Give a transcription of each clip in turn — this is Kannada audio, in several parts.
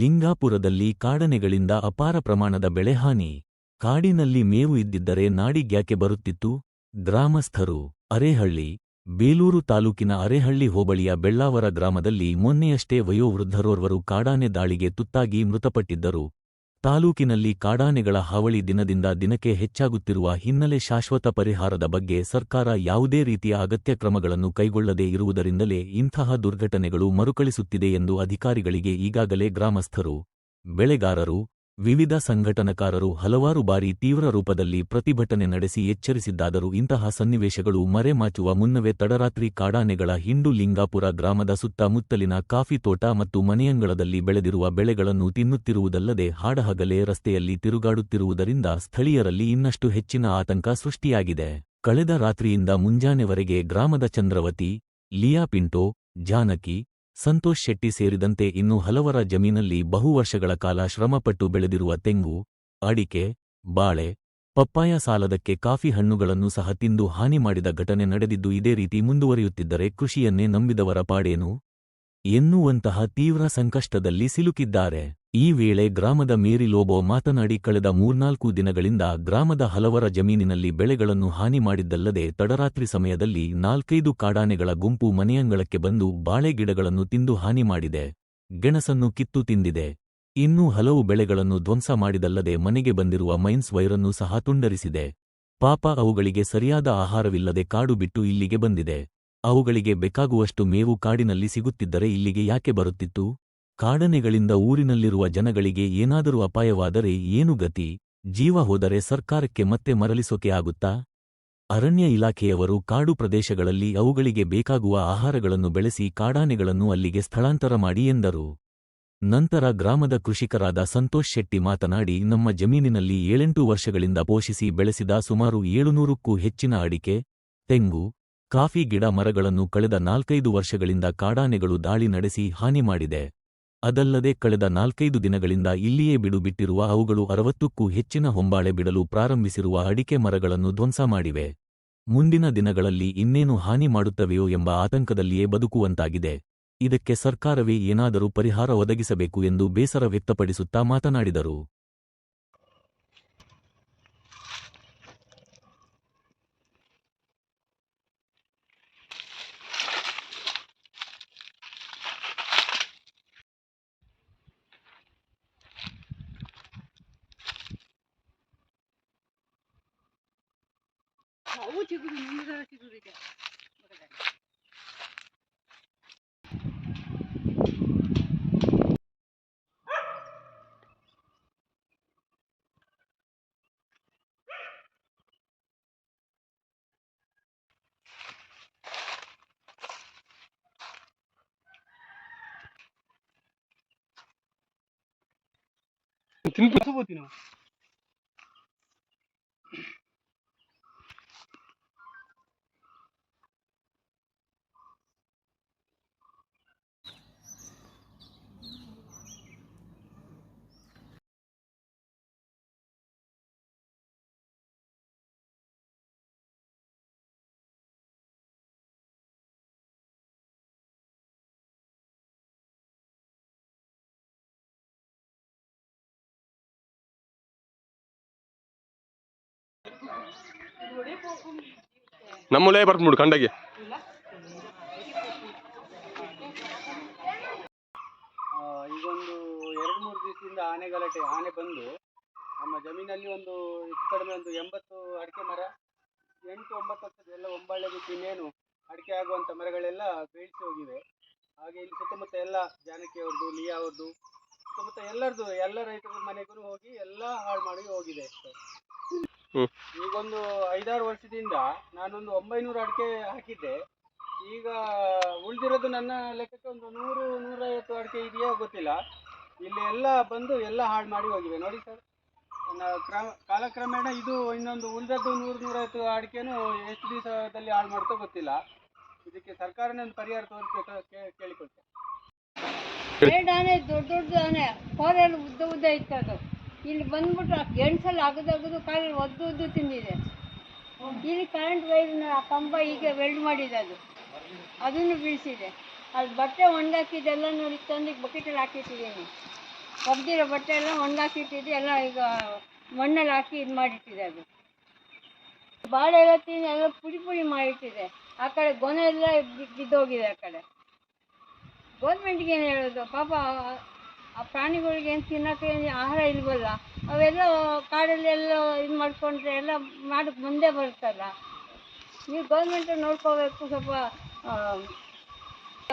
ಲಿಂಗಾಪುರದಲ್ಲಿ ಕಾಡನೆಗಳಿಂದ ಅಪಾರ ಪ್ರಮಾಣದ ಬೆಳೆಹಾನಿ ಕಾಡಿನಲ್ಲಿ ಮೇವು ಇದ್ದಿದ್ದರೆ ನಾಡಿಗ್ಯಾಕೆ ಬರುತ್ತಿತ್ತು. ಗ್ರಾಮಸ್ಥರು ಅರೇಹಳ್ಳಿ, ಬೇಲೂರು ತಾಲೂಕಿನ ಅರೇಹಳ್ಳಿ ಹೋಬಳಿಯ ಬೆಳ್ಳಾವರ ಗ್ರಾಮದಲ್ಲಿ ಮೊನ್ನೆಯಷ್ಟೇ ವಯೋವೃದ್ಧರೋರ್ವರು ಕಾಡಾನೆ ದಾಳಿಗೆ ತುತ್ತಾಗಿ ಮೃತಪಟ್ಟಿದ್ದರು. ತಾಲೂಕಿನಲ್ಲಿ ಕಾಡಾನೆಗಳ ಹಾವಳಿ ದಿನದಿಂದ ದಿನಕ್ಕೆ ಹೆಚ್ಚಾಗುತ್ತಿರುವ ಹಿನ್ನೆಲೆ ಶಾಶ್ವತ ಪರಿಹಾರದ ಬಗ್ಗೆ ಸರ್ಕಾರ ಯಾವುದೇ ರೀತಿಯ ಅಗತ್ಯ ಕ್ರಮಗಳನ್ನು ಕೈಗೊಳ್ಳದೇ ಇರುವುದರಿಂದಲೇ ಇಂತಹ ದುರ್ಘಟನೆಗಳು ಮರುಕಳಿಸುತ್ತಿದೆ ಎಂದು ಅಧಿಕಾರಿಗಳಿಗೆ ಈಗಾಗಲೇ ಗ್ರಾಮಸ್ಥರು, ಬೆಳೆಗಾರರು ವಿವಿಧ ಸಂಘಟನಕಾರರು ಹಲವಾರು ಬಾರಿ ತೀವ್ರ ರೂಪದಲ್ಲಿ ಪ್ರತಿಭಟನೆ ನಡೆಸಿ ಎಚ್ಚರಿಸಿದ್ದಾದರೂ ಇಂತಹ ಸನ್ನಿವೇಶಗಳು ಮರೆಮಾಚುವ ಮುನ್ನವೇ ತಡರಾತ್ರಿ ಕಾಡಾನೆಗಳ ಹಿಂಡು ಲಿಂಗಾಪುರ ಗ್ರಾಮದ ಸುತ್ತಮುತ್ತಲಿನ ಕಾಫಿ ತೋಟ ಮತ್ತು ಮನೆಯಂಗಳದಲ್ಲಿ ಬೆಳೆದಿರುವ ಬೆಳೆಗಳನ್ನು ತಿನ್ನುತ್ತಿರುವುದಲ್ಲದೆ ಹಾಡಹಗಲೇ ರಸ್ತೆಯಲ್ಲಿ ತಿರುಗಾಡುತ್ತಿರುವುದರಿಂದ ಸ್ಥಳೀಯರಲ್ಲಿ ಇನ್ನಷ್ಟು ಹೆಚ್ಚಿನ ಆತಂಕ ಸೃಷ್ಟಿಯಾಗಿದೆ. ಕಳೆದ ರಾತ್ರಿಯಿಂದ ಮುಂಜಾನೆವರೆಗೆ ಗ್ರಾಮದ ಚಂದ್ರವತಿ, ಲಿಯಾ ಪಿಂಟೋ, ಜಾನಕಿ ಸಂತೋಷ್ ಶೆಟ್ಟಿ ಸೇರಿದಂತೆ ಇನ್ನು ಹಲವರ ಜಮೀನಲ್ಲಿ ಬಹು ವರ್ಷಗಳ ಕಾಲ ಶ್ರಮಪಟ್ಟು ಬೆಳೆದಿರುವ ತೆಂಗು, ಅಡಿಕೆ, ಬಾಳೆ, ಪಪ್ಪಾಯ ಸಾಲದಕ್ಕೆ ಕಾಫಿ ಹಣ್ಣುಗಳನ್ನು ಸಹ ತಿಂದು ಹಾನಿ ಮಾಡಿದ ಘಟನೆ ನಡೆದಿದ್ದು ಇದೇ ರೀತಿ ಮುಂದುವರಿಯುತ್ತಿದ್ದರೆ ಕೃಷಿಯನ್ನೇ ನಂಬಿದವರ ಪಾಡೇನು? ಎನ್ನುವಂತಹ ತೀವ್ರ ಸಂಕಷ್ಟದಲ್ಲಿ ಸಿಲುಕಿದ್ದಾರೆ. ಈ ವೇಳೆ ಗ್ರಾಮದ ಮೇರಿ ಲೋಬೋ ಮಾತನಾಡಿ ಕಳೆದ ಮೂರ್ನಾಲ್ಕು ದಿನಗಳಿಂದ ಗ್ರಾಮದ ಹಲವರ ಜಮೀನಿನಲ್ಲಿ ಬೆಳೆಗಳನ್ನು ಹಾನಿ ಮಾಡಿದ್ದಲ್ಲದೆ ತಡರಾತ್ರಿ ಸಮಯದಲ್ಲಿ ನಾಲ್ಕೈದು ಕಾಡಾನೆಗಳ ಗುಂಪು ಮನೆಯಂಗಳಕ್ಕೆ ಬಂದು ಬಾಳೆ ಗಿಡಗಳನ್ನು ತಿಂದು ಹಾನಿ ಮಾಡಿದೆ. ಗೆಣಸನ್ನು ಕಿತ್ತು ತಿಂದಿದೆ. ಇನ್ನೂ ಹಲವು ಬೆಳೆಗಳನ್ನು ಧ್ವಂಸ ಮಾಡಿದಲ್ಲದೆ ಮನೆಗೆ ಬಂದಿರುವ ಮೈನ್ಸ್ ವೈರನ್ನು ಸಹ ತುಂಡರಿಸಿದೆ. ಪಾಪ ಅವುಗಳಿಗೆ ಸರಿಯಾದ ಆಹಾರವಿಲ್ಲದೆ ಕಾಡು ಬಿಟ್ಟು ಇಲ್ಲಿಗೆ ಬಂದಿದೆ. ಅವುಗಳಿಗೆ ಬೇಕಾಗುವಷ್ಟು ಮೇವು ಕಾಡಿನಲ್ಲಿ ಸಿಗುತ್ತಿದ್ದರೆ ಇಲ್ಲಿಗೆ ಯಾಕೆ ಬರುತ್ತಿತ್ತು? ಕಾಡನೆಗಳಿಂದ ಊರಿನಲ್ಲಿರುವ ಜನಗಳಿಗೆ ಏನಾದರೂ ಅಪಾಯವಾದರೆ ಏನು ಗತಿ? ಜೀವ ಹೋದರೆ ಸರ್ಕಾರಕ್ಕೆ ಮತ್ತೆ ಮರಳಿಸೋಕೆ ಆಗುತ್ತಾ? ಅರಣ್ಯ ಇಲಾಖೆಯವರು ಕಾಡು ಪ್ರದೇಶಗಳಲ್ಲಿ ಅವುಗಳಿಗೆ ಬೇಕಾಗುವ ಆಹಾರಗಳನ್ನು ಬೆಳೆಸಿ ಕಾಡಾನೆಗಳನ್ನು ಅಲ್ಲಿಗೆ ಸ್ಥಳಾಂತರ ಮಾಡಿ ಎಂದರು. ನಂತರ ಗ್ರಾಮದ ಕೃಷಿಕರಾದ ಸಂತೋಷ್ ಶೆಟ್ಟಿ ಮಾತನಾಡಿ, ನಮ್ಮ ಜಮೀನಿನಲ್ಲಿ ಏಳೆಂಟು ವರ್ಷಗಳಿಂದ ಪೋಷಿಸಿ ಬೆಳೆಸಿದ ಸುಮಾರು ಏಳುನೂರಕ್ಕೂ ಹೆಚ್ಚಿನ ಅಡಿಕೆ, ತೆಂಗು, ಕಾಫಿ ಗಿಡ ಮರಗಳನ್ನು ಕಳೆದ ನಾಲ್ಕೈದು ವರ್ಷಗಳಿಂದ ಕಾಡಾನೆಗಳು ದಾಳಿ ನಡೆಸಿ ಹಾನಿ ಮಾಡಿದೆ. ಅದಲ್ಲದೆ ಕಳೆದ ನಾಲ್ಕೈದು ದಿನಗಳಿಂದ ಇಲ್ಲಿಯೇ ಬಿಡುಬಿಟ್ಟಿರುವ ಅವುಗಳು ಅರವತ್ತಕ್ಕೂ ಹೆಚ್ಚಿನ ಹೊಂಬಾಳೆ ಬಿಡಲು ಪ್ರಾರಂಭಿಸಿರುವ ಅಡಿಕೆ ಮರಗಳನ್ನು ಧ್ವಂಸ ಮಾಡಿವೆ. ಮುಂದಿನ ದಿನಗಳಲ್ಲಿ ಇನ್ನೇನು ಹಾನಿ ಮಾಡುತ್ತವೆಯೋ ಎಂಬ ಆತಂಕದಲ್ಲಿಯೇ ಬದುಕುವಂತಾಗಿದೆ. ಇದಕ್ಕೆ ಸರ್ಕಾರವೇ ಏನಾದರೂ ಪರಿಹಾರ ಒದಗಿಸಬೇಕು ಎಂದು ಬೇಸರ ವ್ಯಕ್ತಪಡಿಸುತ್ತಾ ಮಾತನಾಡಿದರು. ಅವು ಚಿಗುರು ಮುಂದೆ ಚಿಗುರಿಗೆ ತಿನ್ಕೋತೀನಿ ನಮ್ಮಲ್ಲೇ ಬರ್ತ ನೋಡು ಕಂಡಗೆ ಆ, ಈಗೊಂದು ಎರಡು ಮೂರು ದಿವಸದಿಂದ ಆನೆ ಗಲಾಟೆ ಆನೆ ಬಂದು ನಮ್ಮ ಜಮೀನಲ್ಲಿ ಒಂದು ಹೆಚ್ಚು ಕಡಿಮೆ ಒಂದು ಎಂಬತ್ತು ಅಡಿಕೆ ಮರ ಎಂಟು ಒಂಬತ್ತು ವರ್ಷದ ಎಲ್ಲ ಒಂಬಾಳೆ ಬಿಟ್ಟು ಇನ್ನೇನು ಅಡಿಕೆ ಆಗುವಂಥ ಮರಗಳೆಲ್ಲ ಬೀಳ್ಸಿ ಹೋಗಿವೆ ಹಾಗೆ ಇಲ್ಲಿ ಸುತ್ತಮುತ್ತ ಎಲ್ಲ ಜಾನಕಿ ಅವ್ರದ್ದು ಲಿಯಾ ಅವ್ರದ್ದು ಸುತ್ತಮುತ್ತ ಎಲ್ಲರದು ಎಲ್ಲ ರೈತರ ಮನೆಗೂ ಹೋಗಿ ಎಲ್ಲ ಹಾಳು ಮಾಡಿ ಹೋಗಿದೆ. ಈಗೊಂದು ಐದಾರು ವರ್ಷದಿಂದ ನಾನೊಂದು ಒಂಬೈನೂರು ಅಡಿಕೆ ಹಾಕಿದ್ದೆ. ಈಗ ಉಳಿದಿರೋದು ನನ್ನ ಲೆಕ್ಕಕ್ಕೆ ಒಂದು ನೂರು ನೂರೈವತ್ತು ಅಡಿಕೆ ಇದೆಯೋ ಗೊತ್ತಿಲ್ಲ. ಇಲ್ಲಿ ಎಲ್ಲ ಬಂದು ಎಲ್ಲ ಹಾಳು ಮಾಡಿ ಹೋಗಿವೆ. ನೋಡಿ ಸರ್ ಕ್ರಮ ಕಾಲಕ್ರಮೇಣ ಇದು ಇನ್ನೊಂದು ಉಳಿದದ್ದು ನೂರು ನೂರೈವತ್ತು ಅಡಿಕೆನೂ ಎಷ್ಟು ದಿವಸದಲ್ಲಿ ಹಾಳು ಮಾಡ್ತೋ ಗೊತ್ತಿಲ್ಲ. ಇದಕ್ಕೆ ಸರ್ಕಾರನೇ ಒಂದು ಪರಿಹಾರ ತೋರಿಸ್ಬೇಕು ಕೇಳಿಕೊಳ್ತೇನೆ. ದೊಡ್ಡ ದೊಡ್ಡ ಆನೆ ಉದ್ದ ಉದ್ದ ಇತ್ತು ಅದು. ಇಲ್ಲಿ ಬಂದ್ಬಿಟ್ಟು ಗೆಣಸಲ್ಲಿ ಅಗದು ಕಾಲಲ್ಲಿ ಒದ್ದು ಒದ್ದು ತಿಂದಿದೆ. ಇಲ್ಲಿ ಕರೆಂಟ್ ವೈರ್ನ ಕಂಬ ಈಗ ವೆಲ್ಡ್ ಮಾಡಿದೆ ಅದು ಅದನ್ನು ಬೀಳಿಸಿದೆ. ಅಲ್ಲಿ ಬಟ್ಟೆ ಒಣಗಾಕಿದ್ದೆಲ್ಲ ನೋಡಿ ತಂದು ಬಕೆಟಲ್ಲಿ ಹಾಕಿಟ್ಟಿದ್ದೀನಿ. ಒಗ್ದಿರೋ ಬಟ್ಟೆ ಎಲ್ಲ ಒಣಗಾಕಿಟ್ಟಿದ್ದು ಎಲ್ಲ ಈಗ ಮಣ್ಣಲ್ಲಿ ಹಾಕಿ ಇದು ಮಾಡಿಟ್ಟಿದೆ ಅದು ಬಾಳೆ ಎಲ್ಲ ತಿಂದು ಎಲ್ಲ ಪುಡಿ ಪುಡಿ ಮಾಡಿಟ್ಟಿದೆ. ಆ ಕಡೆ ಗೊನೆ ಎಲ್ಲ ಬಿದ್ದೋಗಿದೆ ಆ ಕಡೆ. ಗೌರ್ಮೆಂಟ್ಗೆ ಏನು ಹೇಳೋದು? ಪಾಪ ಆ- ಪ್ರಾಣಿಗಳಿಗೆ ಏನು ತಿನ್ನೋಕೆ ಏನು ಆಹಾರ ಇಲ್ವಲ್ಲ ಅವೆಲ್ಲ ಕಾಡಲ್ಲೆಲ್ಲ ಇದು ಮಾಡ್ಕೊಂಡ್ರೆ ಎಲ್ಲ ಮಾಡಕ್ಕೆ ಮುಂದೆ ಬರುತ್ತಲ್ಲ. ನೀವು ಗೌರ್ಮೆಂಟ್ ನೋಡ್ಕೋಬೇಕು ಸ್ವಲ್ಪ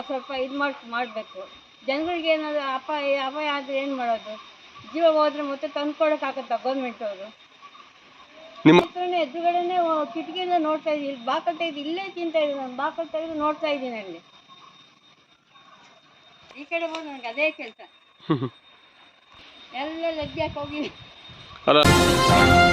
ಸ್ವಲ್ಪ ಇದು ಮಾಡಿ ಮಾಡಬೇಕು. ಜನಗಳಿಗೆ ಏನಾದರೂ ಅಪಾಯ ಅಪಾಯ ಆದರೆ ಏನು ಮಾಡೋದು? ಜೀವ ಹೋದ್ರೆ ಮತ್ತೆ ತಂದ್ಕೊಡೋಕ್ಕಾಗತ್ತಾ ಗೌರ್ಮೆಂಟ್ ಅವರು? ನಿಮ್ಮ ಹತ್ರನೇ ಎದುರುಗಡೆನೇ ಕಿಟಕಿಯಿಂದ ನೋಡ್ತಾ ಇದ್ದೀನಿ ಇಲ್ಲಿ ಬಾಕಲ್ ತೆಗೆದು ಇಲ್ಲೇ ತಿಂತಾ ಇದ್ದೀನಿ ನಾನು. ಬಾಕಲ್ ತೆಗೆದು ನೋಡ್ತಾ ಇದ್ದೀನಿ ಅಲ್ಲಿ. ಈ ಕಡೆ ಬಂದು ನನಗೆ ಅದೇ ಕೆಲಸ. Hello.